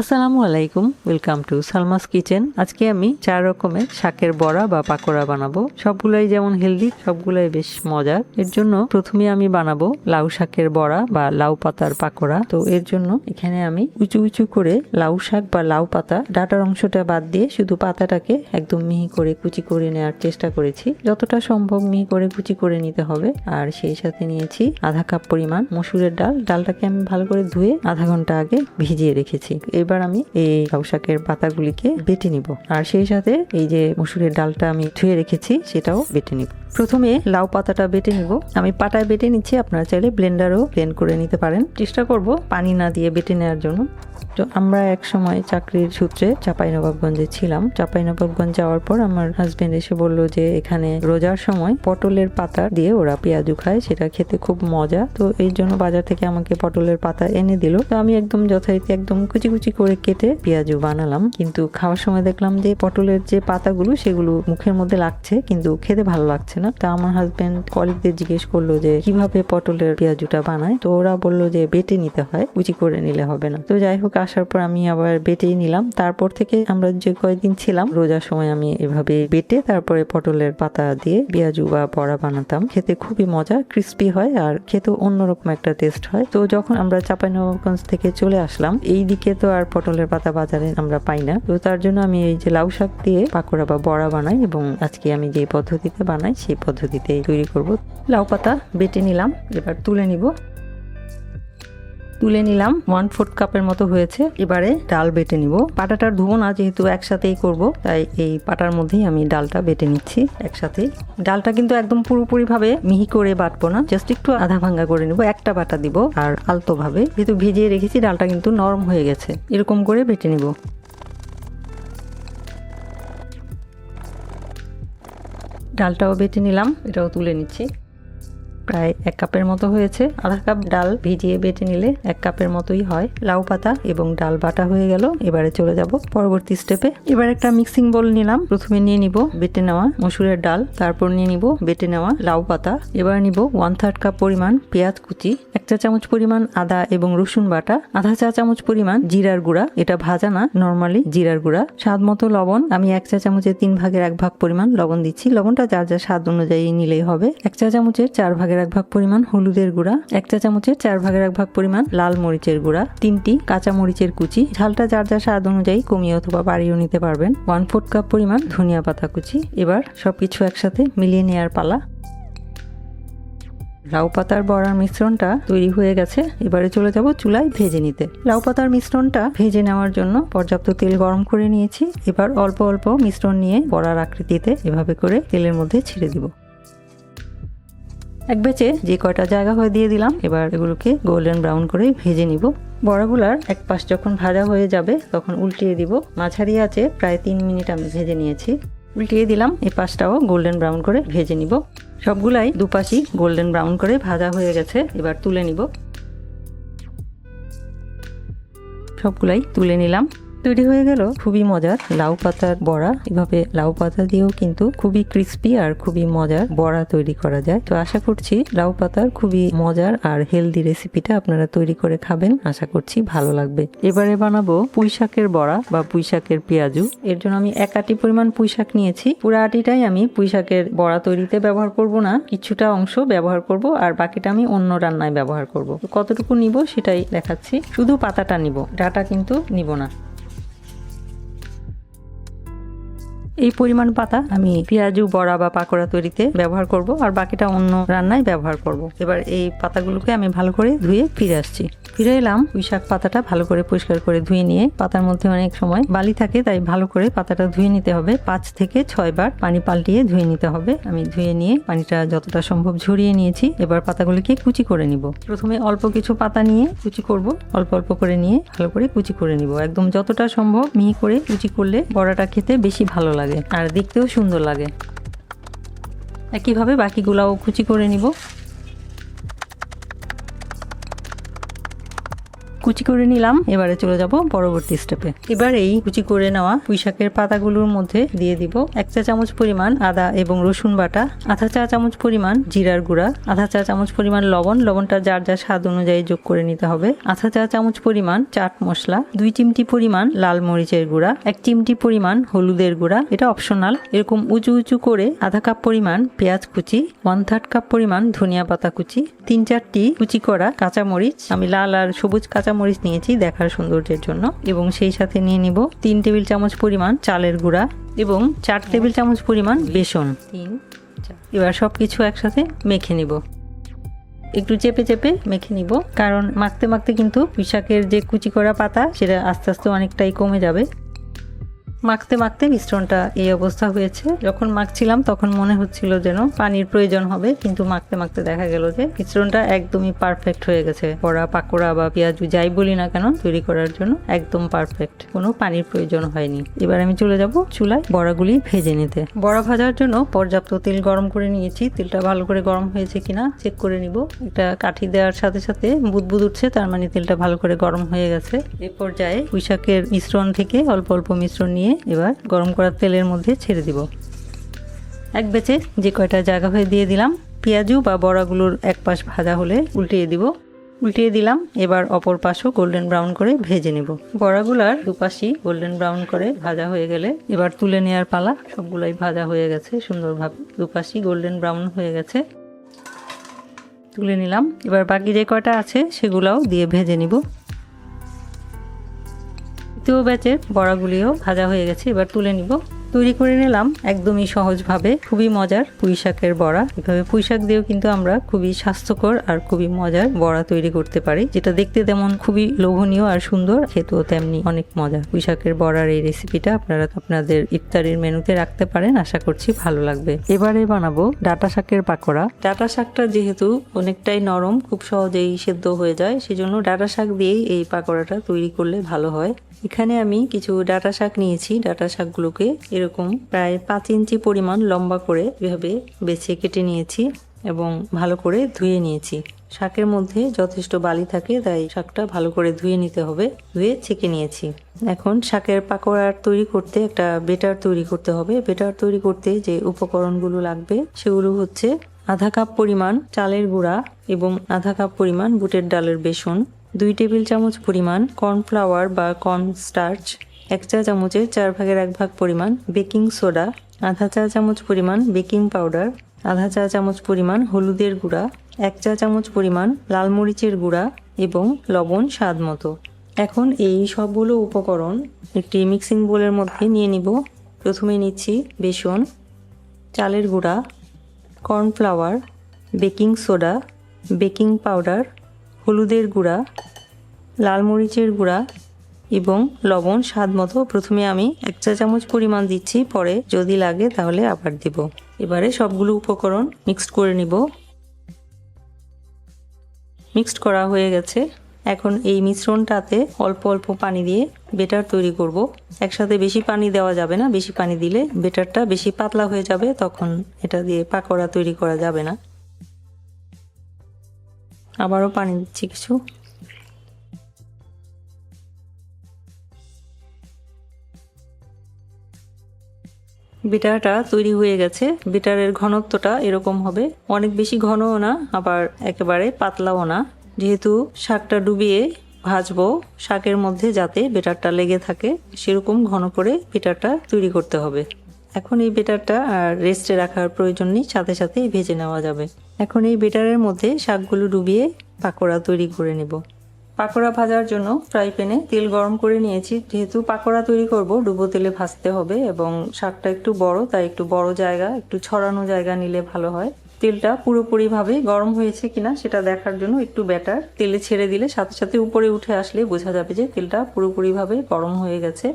আসসালামু আলাইকুম welcome to Salma's kitchen. আজকে আমি চার রকমের শাকের বড়া বা পাকোড়া বানাবো। সবগুলাই যেমন হেলদি, সবগুলাই বেশ মজার। এর জন্য প্রথমে আমি বানাবো লাউ শাকের বড়া বা লাউ পাতার পাকোড়া। তো এর জন্য এখানে আমি উঁচু উঁচু করে লাউ শাক বা লাউ পাতা, ডাটার অংশটা বাদ দিয়ে শুধু পাতাটাকে একদম মিহি করে কুচি করে নেওয়ার চেষ্টা করেছি। যতটা সম্ভব মিহি করে কুচি করে নিতে হবে। আর সেই সাথে নিয়েছি আধা কাপ পরিমাণ মসুরের ডাল। ডালটাকে আমি ভালো করে ধুয়ে আধা ঘণ্টা আগে ভিজিয়ে রেখেছি। আমি এই লাউ শাকের পাতাগুলিকে বেটে নিব। আর সেই সাথে এই যে মসুরের ডালটা আমি ধুয়ে রেখেছি, সেটাও বেটে নিব। প্রথমে লাউ পাতাটা বেটে নিব। আমি পাটায় বেটে নিচ্ছি, আপনারা চাইলে ব্লেন্ডারও ব্লেন্ড করে নিতে পারেন। চেষ্টা করব পানি না দিয়ে বেটে নেওয়ার জন্য। তো আমরা এক সময় চাকরির সূত্রে চাঁপাইনবাবগঞ্জে ছিলাম। চাঁপাইনবাবগঞ্জ যাওয়ার পর আমার হাজবেন্ড এসে বলল যে, এখানে রোজার সময় পটলের পাতা দিয়ে ওরা পেঁয়াজু খায়, সেটা খেতে খুব মজা। তো এই জন্য বাজার থেকে আমাকে পটলের পাতা এনে দিল। তো আমি একদম যথারীতি একদম কুচি কুচি করে কেটে পেঁয়াজু বানালাম। কিন্তু খাওয়ার সময় দেখলাম যে পটলের যে পাতাগুলো, সেগুলো মুখের মধ্যে লাগছে, কিন্তু খেতে ভালো লাগছে না। তা আমার হাজবেন্ড কলিগদের জিজ্ঞেস করল যে, কীভাবে পটলের পেঁয়াজুটা বানায়? তো ওরা বলল যে, বেটে নিতে হয়, কুচি করে নিলে হবে না। তো যাই হোক, আসার পর আমি আবার বেটেই নিলাম। তারপর থেকে আমরা যে কয়েকদিন ছিলাম, রোজার সময় আমি এভাবে বেটে তারপরে পটলের পাতা দিয়ে পেঁয়াজু বা বড়া বানাতাম। খেতে খুবই মজা ক্রিস্পি হয় আর খেতেও অন্যরকম একটা টেস্ট হয়। তো যখন আমরা চাঁপাইনবাবগঞ্জ থেকে চলে আসলাম এই দিকে তো আর পটলের পাতা বাজারে আমরা পাই না। তো তার জন্য আমি এই যে লাউ শাক দিয়ে পাকোড়া বা বড়া বানাই এবং আজকে আমি যে পদ্ধতিতে বানাই সেই পদ্ধতিতে তৈরি করব। লাউ পাতা বেটে নিলাম, এবার তুলে নিব। তুলে নিলাম। ওয়ান ফোর্থ কাপের মতো হয়েছে। এবারে ডাল বেটে নিব। পাটাটার ধুবো না, যেহেতু একসাথেই করব, তাই এই পাটার মধ্যেই আমি ডালটা বেটে নিচ্ছি একসাথেই। ডালটা কিন্তু একদম পুরোপুরিভাবে মিহি করে বাটবো না জাস্ট একটু আধা ভাঙ্গা করে নিব, একটা বাটা দিব, আর আলতো ভাবে যেহেতু ভিজিয়ে রেখেছি, ডালটা কিন্তু নরম হয়ে গেছে। এরকম করে বেটে নিব। ডালটাও বেটে নিলাম, এটাও তুলে নিচ্ছি। প্রায় এক কাপের মতো হয়েছে। আধা কাপ ডাল ভিজিয়ে বেটে নিলে এক কাপের মতোই হয়। লাউ পাতা এবং ডাল বাটা হয়ে গেল। এবারে চলে যাব পরবর্তী স্টেপে এবার একটা মিক্সিং বোল নিলাম। প্রথমে নিয়ে নিব বেটে নেওয়া মসুরের ডাল, তারপর নিয়ে নিব বেটে নেওয়া লাউ পাতা। এবার নিব ওয়ান থার্ড কাপ পরিমাণ পেঁয়াজ কুচি, এক চা চামচ পরিমাণ আদা এবং রসুন বাটা, আধা চা চামচ পরিমাণ জিরার গুঁড়া। এটা ভাজা না নর্মালি জিরার গুঁড়া। স্বাদ মতো লবণ। আমি এক চা চামচের তিন ভাগের এক ভাগ পরিমাণ লবণ দিচ্ছি। লবণটা যার যা স্বাদ অনুযায়ী নিলেই হবে। এক চা চামচের চার ভাগের এক ভাগ পরিমাণ হলুদের গুঁড়া, এক চা চামচের চার ভাগের এক ভাগ পরিমাণ লাল মরিচের গুঁড়া, তিনটি কাঁচা মরিচের কুচি। ঝালটা যার যার স্বাদ অনুযায়ী কমিয়ে অথবা বাড়িয়েও নিতে পারবেন। ওয়ান ফোর্থ কাপ পরিমাণ ধনিয়া পাতা কুচি। এবার সবকিছু একসাথে মিলিয়ে নেওয়ার পালা। লাউ পাতার বড়ার মিশ্রণটা তৈরি হয়ে গেছে। এবারে চলে যাব চুলায় ভেজে নিতে। লাউ পাতার মিশ্রণটা ভেজে নেওয়ার জন্য পর্যাপ্ত তেল গরম করে নিয়েছি। এবার অল্প অল্প মিশ্রণ নিয়ে বড়ার আকৃতিতে এভাবে করে তেলের মধ্যে ছেড়ে দিব। এক বেচে যে কয়টা জায়গা হয়ে দিয়ে দিলাম, এবার এগুলোকে গোল্ডেন ব্রাউন করে ভেজে নিব। বড়াগুলার এক পাশ যখন ভাজা হয়ে যাবে, তখন উল্টিয়ে দিব। মাঝারি আছে প্রায় তিন মিনিট আমি ভেজে নিয়েছি। উল্টিয়ে দিলাম এই পাশটাও গোল্ডেন ব্রাউন করে ভেজে নিব। সবগুলাই দুপাশই গোল্ডেন ব্রাউন করে ভাজা হয়ে গেছে, এবার তুলে নিব। সবগুলাই তুলে নিলাম। তৈরি হয়ে গেল। খুবই মজার। লাউ পাতার বড়া। এভাবে লাউ পাতা দিয়েও কিন্তু খুবই ক্রিস্পি আর খুবই মজার বড়া তৈরি করা যায়। তো আশা করছি লাউ পাতার খুবই মজার আর হেলদি রেসিপিটা আপনারা তৈরি করে খাবেন। আশা করছি ভালো লাগবে। এবারে বানাবো পুঁই শাকের বড়া বা পুঁই শাকের পেঁয়াজু। এর জন্য আমি এক আটি পরিমাণ পুঁই শাক নিয়েছি। পুরো আটিটাই আমি পুঁই শাকের বড়া তৈরিতে ব্যবহার করব না। কিছুটা অংশ ব্যবহার করব আর বাকিটা আমি অন্য রান্নায় ব্যবহার করব। কতটুকু নিব সেটাই দেখাচ্ছি। শুধু পাতাটা নিব। ডাটা কিন্তু নিব না। এই পরিমাণ পাতা আমি পেঁয়াজু, বড়া বা পাকোড়া তৈরিতে ব্যবহার করব আর বাকিটা অন্য রান্নায় ব্যবহার করব। এবার এই পাতাগুলোকে আমি ভালো করে ধুয়ে ফিরে আসছি। ফিরে এলাম পুঁই শাক পাতাটা ভালো করে পরিষ্কার করে ধুয়ে নিয়ে, পাতার মধ্যে অনেক সময় বালি থাকে, তাই ভালো করে পাতাটা ধুয়ে নিতে হবে। পাঁচ থেকে ছয় বার পানি পাল্টিয়ে ধুয়ে নিতে হবে। আমি ধুয়ে নিয়ে পানিটা যতটা সম্ভব ঝরিয়ে নিয়েছি। এবার পাতাগুলিকে কুচি করে নিব। প্রথমে অল্প কিছু পাতা নিয়ে কুচি করব। অল্প অল্প করে নিয়ে ভালো করে কুচি করে নিব। একদম যতটা সম্ভব মিহি করে কুচি করলে বড়াটা খেতে বেশি ভালো লাগে। আর দেখতেও সুন্দর লাগে। একইভাবে বাকিগুলাও কুচি করে নিব। কুচি করে নিলাম। এবারে চলে যাব পরবর্তী স্টেপে এবার এই কুচি করে নেওয়া পুঁই শাকের পাতাগুলোর মধ্যে দিয়ে দিব এক চা চামচ পরিমাণ আদা এবং রসুন বাটা, আধা চা চামচ পরিমাণ জিরার গুঁড়া, আধা চা চামচ পরিমাণ লবণ। লবণটা যার যার স্বাদ অনুযায়ী যোগ করে নিতে হবে। আধা চা চামচ পরিমাণ চাট মশলা, দুই চিমটি পরিমাণ লাল মরিচের গুঁড়া, এক চিমটি পরিমাণ হলুদের গুঁড়া। এটা অপশনাল এরকম উঁচু উঁচু করে আধা কাপ পরিমাণ পেঁয়াজ কুচি ওয়ান থার্ড কাপ পরিমাণ ধনিয়া পাতা কুচি, তিন চারটি কুচি করা কাঁচামরিচ। আমি লাল আর সবুজ কাঁচামরিচ নিয়েছি দেখার সৌন্দর্যের জন্য। এবং সেই সাথে নিয়ে নিব তিন টেবিল চামচ পরিমাণ চালের গুঁড়া এবং চার টেবিল চামচ পরিমাণ বেসন। তিন এবার সব কিছু একসাথে মেখে নিব। একটু চেপে চেপে মেখে নিব কারণ মাখতে মাখতে কিন্তু পুঁইশাকের যে কুচি করা পাতা সেটা আস্তে আস্তে অনেকটাই কমে যাবে। মাখতে মাখতে মিশ্রণটা এই অবস্থা হয়েছে। যখন মাখছিলাম, তখন মনে হচ্ছিল যেন পানির প্রয়োজন হবে, কিন্তু মাখতে মাখতে দেখা গেল যে মিশ্রণটা একদমই পারফেক্ট হয়ে গেছে। বড়া, পাকোড়া বা পেঁয়াজু যাই বলি না কেন, তৈরি করার জন্য একদম পারফেক্ট কোনো পানির প্রয়োজন হয়নি। এবার আমি চলে যাব চুলায় বড়াগুলি ভেজে নিতে। বড়া ভাজার জন্য পর্যাপ্ত তেল গরম করে নিয়েছি। তেলটা ভালো করে গরম হয়েছে কিনা চেক করে নিব। এটা কাঠি দেওয়ার সাথে সাথে বুদবুদ উঠছে, তার মানে তেলটা ভালো করে গরম হয়ে গেছে। এ পর্যায়ে পুঁইশাকের মিশ্রণ থেকে অল্প অল্প মিশ্রণ নিয়ে এবার গরম করা তেলের মধ্যে ছেড়ে দিব। এক বেচে যে কয়টা জায়গা হয়ে দিয়ে দিলাম, পেঁয়াজু বা বড়াগুলোর এক পাশ ভাজা হলে উল্টিয়ে দিব। উল্টিয়ে দিলাম, এবার অপর পাশও গোল্ডেন ব্রাউন করে ভেজে নিব। বড়াগুলার দুপাশই গোল্ডেন ব্রাউন করে ভাজা হয়ে গেলে এবার তুলে নেওয়ার পালা সবগুলাই ভাজা হয়ে গেছে সুন্দরভাবে। দুপাশই গোল্ডেন ব্রাউন হয়ে গেছে। তুলে নিলাম। এবার বাকি যে কয়টা আছে সেগুলাও দিয়ে ভেজে নিব। দ্বিতীয় ব্যাচের বড়াগুলিও ভাজা হয়ে গেছে এবার তুলে নিব। তৈরি করে নিলাম একদমই সহজভাবে। খুবই মজার পুঁই শাকের বড়া। এভাবে পুঁই শাক দিয়েও কিন্তু আমরা খুবই স্বাস্থ্যকর আর খুবই মজার বড়া তৈরি করতে পারি, যেটা দেখতে তেমন খুবই লোভনীয় আর সুন্দর, খেতেও তেমনি অনেক মজা পুঁই শাকের বড়ার এই রেসিপিটা আপনারা আপনাদের ইফতারির মেনুতে রাখতে পারেন, আশা করছি ভালো লাগবে। এবারে বানাবো ডাটা শাকের পাকোড়া। ডাটা শাকটা যেহেতু অনেকটাই নরম, খুব সহজেই সেদ্ধ হয়ে যায়, সেজন্য ডাটা শাক দিয়েই এই পাকোড়াটা তৈরি করলে ভালো হয়। এখানে আমি কিছু ডাটা শাক নিয়েছি। ডাটা শাকগুলোকে এরকম প্রায় পাঁচ ইঞ্চি পরিমাণ লম্বা করে এভাবে বেছে কেটে নিয়েছি এবং ভালো করে ধুয়ে নিয়েছি। শাকের মধ্যে যথেষ্ট বালি থাকে, তাই শাকটা ভালো করে ধুয়ে নিতে হবে, ধুয়ে ছেঁকে নিয়েছি। এখন শাকের পাকোড়া তৈরি করতে একটা বেটার তৈরি করতে হবে। বেটার তৈরি করতে যে উপকরণগুলো লাগবে সেগুলো হচ্ছে আধা কাপ পরিমাণ চালের গুঁড়া এবং আধা কাপ পরিমাণ বুটের ডালের বেসন, দুই টেবিল চামচ পরিমাণ কর্নফ্লাওয়ার বা কর্ন স্টার্চ এক চা চামচের চার ভাগের এক ভাগ পরিমাণ বেকিং সোডা, আধা চা চামচ পরিমাণ বেকিং পাউডার, আধা চা চামচ পরিমাণ হলুদের গুঁড়া, এক চা চামচ পরিমাণ লাল মরিচের গুঁড়া এবং লবণ স্বাদ মতো। এখন এই সবগুলো উপকরণ একটি মিক্সিং বোলের মধ্যে নিয়ে নিব। প্রথমে নিচ্ছি বেসন, চালের গুঁড়া, cornflour, baking soda, baking powder, হলুদের গুঁড়া, লাল মরিচের গুঁড়া এবং লবণ, স্বাদ মতো প্রথমে আমি এক চা চামচ পরিমাণ দিচ্ছি, পরে যদি লাগে তাহলে আবার দিব। এবারে সবগুলো উপকরণ মিক্সড করে নিব। মিক্সড করা হয়ে গেছে। এখন এই মিশ্রণটাতে অল্প অল্প পানি দিয়ে বেটার তৈরি করব। একসাথে বেশি পানি দেওয়া যাবে না, বেশি পানি দিলে বেটারটা বেশি পাতলা হয়ে যাবে, তখন এটা দিয়ে পাকোড়া তৈরি করা যাবে না। আবারও পানি দিচ্ছি কিছু। বিটারটা তৈরি হয়ে গেছে। বিটারের ঘনত্বটা এরকম হবে। অনেক বেশি ঘনও না, আবার একেবারে পাতলাও না। যেহেতু শাকটা ডুবিয়ে ভাজবো, শাকের মধ্যে যাতে বেটারটা লেগে থাকে, সেরকম ঘন করে বেটারটা তৈরি করতে হবে। এখন এই বেটারটা আর রেস্টে রাখার প্রয়োজন নেই, সাথে সাথেই ভেজে নেওয়া যাবে। এখন এই বেটারের মধ্যে শাকগুলো ডুবিয়ে পাকোড়া তৈরি করে নেব। পাকোড়া ভাজার জন্য ফ্রাই প্যানে তেল গরম করে নিয়েছি। যেহেতু পাকোড়া তৈরি করব, ডুবো তেলে ভাজতে হবে এবং শাকটা একটু বড়, তাই একটু বড় জায়গা, একটু ছড়ানো জায়গা নিলে ভালো হয়। তেলটা পুরোপুরিভাবে গরম হয়েছে কিনা সেটা দেখার জন্য একটু ব্যাটার। তেলে ছেড়ে দিলে সাথে সাথে উপরে উঠে আসলে বোঝা যাবে যে তেলটা পুরোপুরিভাবে গরম হয়ে গেছে।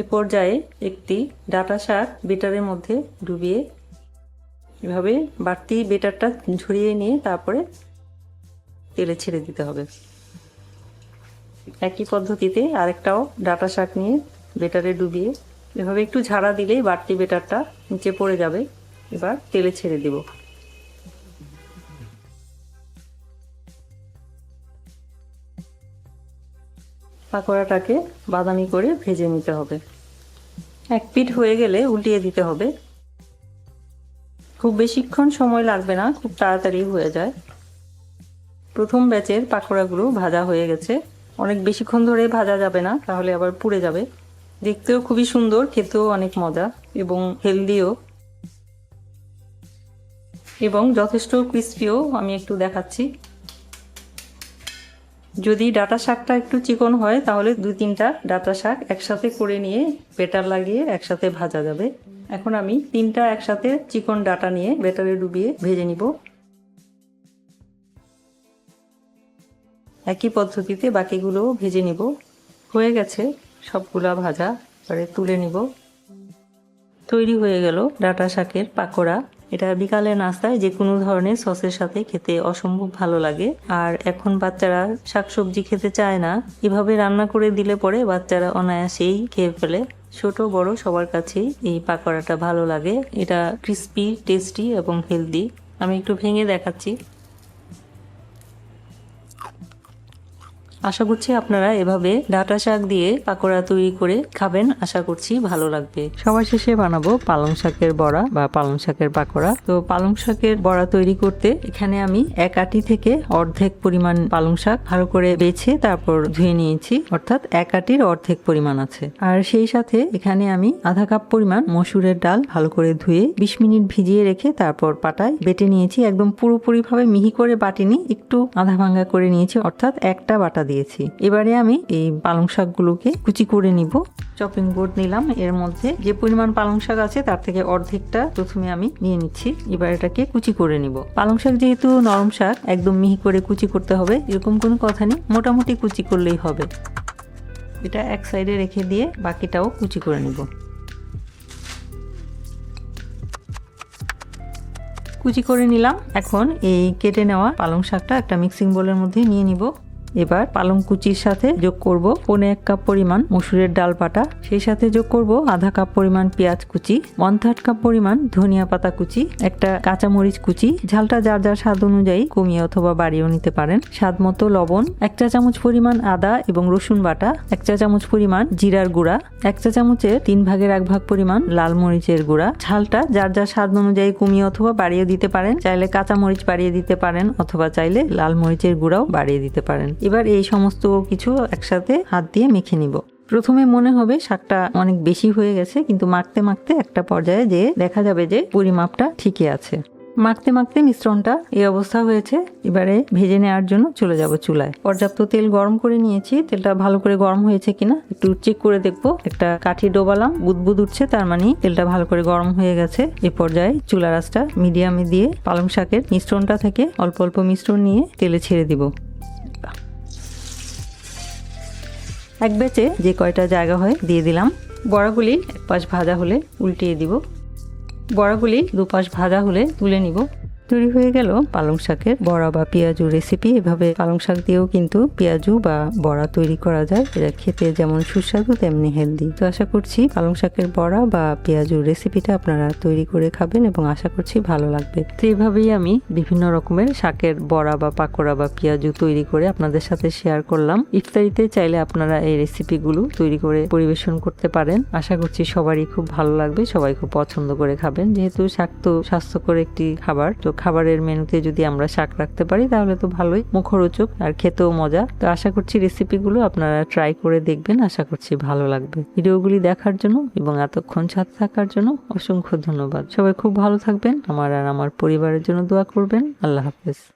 এ পর্যায়ে একটি ডাটা শাক বেটারের মধ্যে ডুবিয়ে এভাবে বাড়তি বেটারটা ঝরিয়ে নিয়ে তারপরে তেলে ছেড়ে দিতে হবে। একই পদ্ধতিতে আরেকটাও ডাটা শাক নিয়ে বেটারে ডুবিয়ে এভাবে একটু ঝাড়া দিলেই বাড়তি বেটারটা নিচে পড়ে যাবে। এবার তেলে ছেড়ে দিব। পাকোড়াটাকে বাদামি করে ভেজে নিতে হবে। এক পিঠ হয়ে গেলে উল্টিয়ে দিতে হবে। খুব বেশিক্ষণ সময় লাগবে না, খুব তাড়াতাড়ি হয়ে যায়। প্রথম ব্যাচের পাকোড়াগুলো ভাজা হয়ে গেছে। অনেক বেশিক্ষণ ধরে ভাজা যাবে না, তাহলে আবার পুড়ে যাবে। দেখতেও খুবই সুন্দর, খেতেও অনেক মজা এবং হেলদিও। এবং যথেষ্ট ক্রিস্পিও আমি একটু দেখাচ্ছি। যদি ডাটা শাকটা একটু চিকন হয়, তাহলে দুই তিনটা ডাটা শাক একসাথে করে নিয়ে বেটার লাগিয়ে একসাথে ভাজা যাবে। এখন আমি তিনটা একসাথে চিকন ডাটা নিয়ে বেটারে ডুবিয়ে ভেজে নিব। একই পদ্ধতিতে বাকিগুলোও ভেজে নিব। হয়ে গেছে সবগুলা ভাজা, এবারে তুলে নিব। তৈরি হয়ে গেল ডাটা শাকের পাকোড়া। এটা বিকালে নাস্তায় যে কোনো ধরনের সসের সাথে খেতে অসম্ভব ভালো লাগে। আর এখন বাচ্চারা শাকসবজি খেতে চায় না। এভাবে রান্না করে দিলে পরে বাচ্চারা অনায়াসেই খেয়ে ফেলে। ছোট, বড় সবার কাছেই এই পাকোড়াটা ভালো লাগে। এটা ক্রিস্পি টেস্টি এবং হেলদি আমি একটু ভেঙে দেখাচ্ছি। আশা করছি আপনারা এভাবে ডাটা শাক দিয়ে পাকোড়া তৈরি করে খাবেন। আশা করছি ভালো লাগবে। সবার শেষে বানাবো পালং শাকের বড়া বা পালং শাকের পাকোড়া। তো পালং শাকের বড়া তৈরি করতে এখানে আমি এক আটি থেকে অর্ধেক পরিমাণ পালং শাক ভালো করে বেছে তারপর ধুয়ে নিয়েছি। অর্থাৎ এক আটির অর্ধেক পরিমাণ আছে। আর সেই সাথে এখানে আমি আধা কাপ পরিমাণ মসুরের ডাল ভালো করে ধুয়ে বিশ মিনিট ভিজিয়ে রেখে তারপর পাটায় বেটে নিয়েছি। একদম পুরোপুরি ভাবে মিহি করে বাটিনি, একটু আধা ভাঙ্গা করে নিয়েছি। অর্থাৎ একটা বাটা দিয়েছি। এবারে আমি এই পালং শাকগুলোকে কুচি করে নিব। চপিং বোর্ড নিলাম। এর মধ্যে যে পরিমাণ পালং শাক আছে, তার থেকে অর্ধেকটা প্রথমে আমি নিয়ে নিচ্ছি। এবার এটাকে কুচি করে নিব। পালং শাক যেহেতু নরম শাক, একদম মিহি করে কুচি করতে হবে। এরকম কোনো কথা নেই। মোটামুটি কুচি করলেই হবে। এটা এক সাইডে রেখে দিয়ে বাকিটাও কুচি করে নিব। কুচি করে নিলাম। এখন এই কেটে নেওয়া পালং শাকটা একটা মিক্সিং বোলের মধ্যে নিয়ে নিব। এবার পালং কুচির সাথে যোগ করব পনে এক কাপ পরিমাণ মসুরের ডাল পাটা সেই সাথে যোগ করব আধা কাপ পরিমাণ পেঁয়াজ কুচি, ওয়ান থার্ড কাপ পরিমাণ ধনিয়া পাতা কুচি, একটা কাঁচামরিচ কুচি। ঝালটা যার যার স্বাদ অনুযায়ী কমিয়ে অথবা বাড়িয়েও নিতে পারেন। স্বাদ মতো লবণ, এক চা চামচ পরিমাণ আদা এবং রসুন বাটা, এক চা চামচ পরিমাণ জিরার গুঁড়া, এক চা চামচের তিন ভাগের এক ভাগ পরিমাণ লাল মরিচের গুঁড়া। ঝালটা যার যার স্বাদ অনুযায়ী কমিয়ে অথবা বাড়িয়ে দিতে পারেন। চাইলে কাঁচা মরিচ বাড়িয়ে দিতে পারেন অথবা চাইলে লাল মরিচের গুঁড়াও বাড়িয়ে দিতে পারেন। এবার এই সমস্ত কিছু একসাথে হাত দিয়ে মেখে নিব। প্রথমে মনে হবে শাকটা অনেক বেশি হয়ে গেছে, কিন্তু মাখতে মাখতে একটা পর্যায়ে যে দেখা যাবে যে পরিমাপটা ঠিকই আছে। মাখতে মাখতে মিশ্রণটা এই অবস্থা হয়েছে, এবারে ভেজে নেওয়ার জন্য চলে যাব চুলায়। পর্যাপ্ত তেল গরম করে নিয়েছি, তেলটা ভালো করে গরম হয়েছে কিনা একটু চেক করে দেখব। একটা কাঠি ডোবালাম, বুদবুদ উঠছে, তার মানে তেলটা ভালো করে গরম হয়ে গেছে। এই পর্যায়ে চুলা রাসটা মিডিয়ামে দিয়ে পালং শাকের মিশ্রণটা থেকে অল্প অল্প মিশ্রণ নিয়ে তেলে ছেড়ে দিব। এক বেচে যে কয়টা জায়গা হয় দিয়ে দিলাম। বড়াগুলি এক পাশ ভাজা হলে উল্টিয়ে দিব। বড়াগুলি দুপাশ ভাজা হলে তুলে নিব। তৈরি হয়ে গেল পালং শাকের বড়া বা পেঁয়াজু রেসিপি এভাবে পালং শাক দিয়েও কিন্তু পেঁয়াজু বা বড়া তৈরি করা যায়। এটা খেতে যেমন সুস্বাদু, তেমনি হেলদি তো আশা করছি পালং শাকের বড়া বা পেঁয়াজু রেসিপিটা আপনারা তৈরি করে খাবেন এবং আশা করছি ভালো লাগবে। তো এইভাবেই আমি বিভিন্ন রকমের শাকের বড়া বা পাকোড়া বা পেঁয়াজু তৈরি করে আপনাদের সাথে শেয়ার করলাম। ইফতারিতে চাইলে আপনারা এই রেসিপিগুলো তৈরি করে পরিবেশন করতে পারেন। আশা করছি সবারই খুব ভালো লাগবে, সবাই খুব পছন্দ করে খাবেন। যেহেতু শাক তো স্বাস্থ্যকর একটি খাবার, তো খাবারের মেনুতে যদি আমরা শাক রাখতে পারি, তাহলে তো ভালোই। মুখরোচক আর খেতেও মজা। তো আশা করছি রেসিপিগুলো আপনারা ট্রাই করে দেখবেন। আশা করছি ভালো লাগবে। ভিডিওগুলি দেখার জন্য এবং এতক্ষণ সাথে থাকার জন্য অসংখ্য ধন্যবাদ। সবাই খুব ভালো থাকবেন। আমার আর আমার পরিবারের জন্য দোয়া করবেন। আল্লাহ হাফেজ।